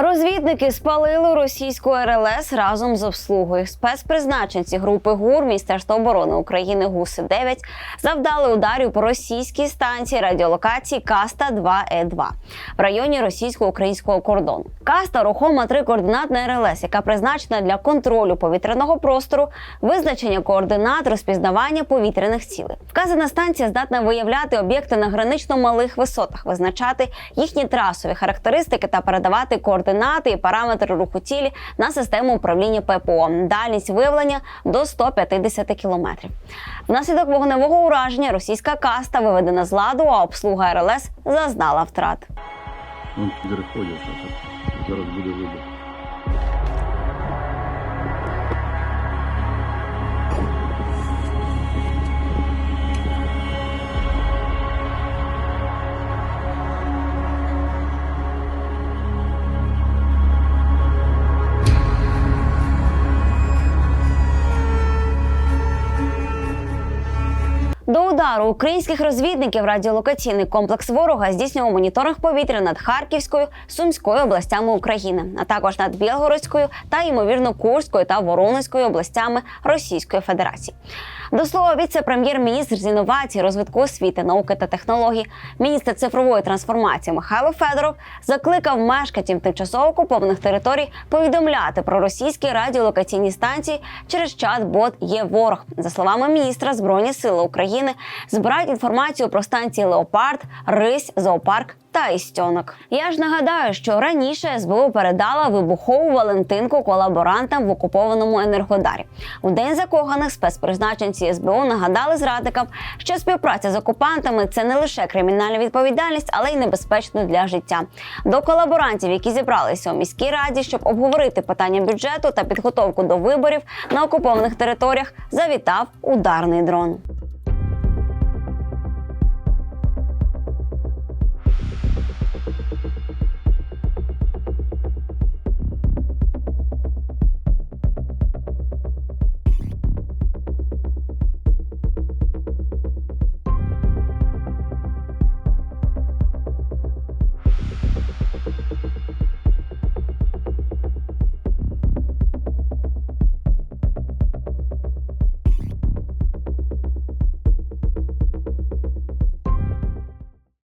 Розвідники спалили російську РЛС разом з обслугою. Спецпризначенці групи ГУР Міністерства оборони України ГУСи 9 завдали ударів по російській станції радіолокації Каста 2 е 2 в районі російсько-українського кордону. Каста рухома трикоординатна РЛС, яка призначена для контролю повітряного простору, визначення координат, розпізнавання повітряних цілей. Вказана станція здатна виявляти об'єкти на гранично малих висотах, визначати їхні трасові характеристики та передавати координати і параметри руху тілі на систему управління ППО. Дальність виявлення до 150 кілометрів. Внаслідок вогневого ураження російська каста виведена з ладу, а обслуга РЛС зазнала втрат. Так зараз буде вибух. До удару українських розвідників радіолокаційний комплекс ворога здійснював моніторинг повітря над Харківською, Сумською областями України, а також над Білгородською та ймовірно Курською та Воронезькою областями Російської Федерації. До слова, віце-прем'єр-міністр з інновацій, розвитку освіти, науки та технологій, міністр цифрової трансформації Михайло Федоров закликав мешканців тимчасово окупованих територій повідомляти про російські радіолокаційні станції через чат-бот є ворог. За словами міністра, збройні сили України збирають інформацію про станції Леопард, Рись, Зоопарк та Істьонок. Я ж нагадаю, що раніше СБУ передала вибухову Валентинку колаборантам в окупованому енергодарі. У день закоханих спецпризначенці СБУ нагадали зрадникам, що співпраця з окупантами це не лише кримінальна відповідальність, але й небезпечно для життя. До колаборантів, які зібралися у міській раді, щоб обговорити питання бюджету та підготовку до виборів на окупованих територіях, завітав ударний дрон.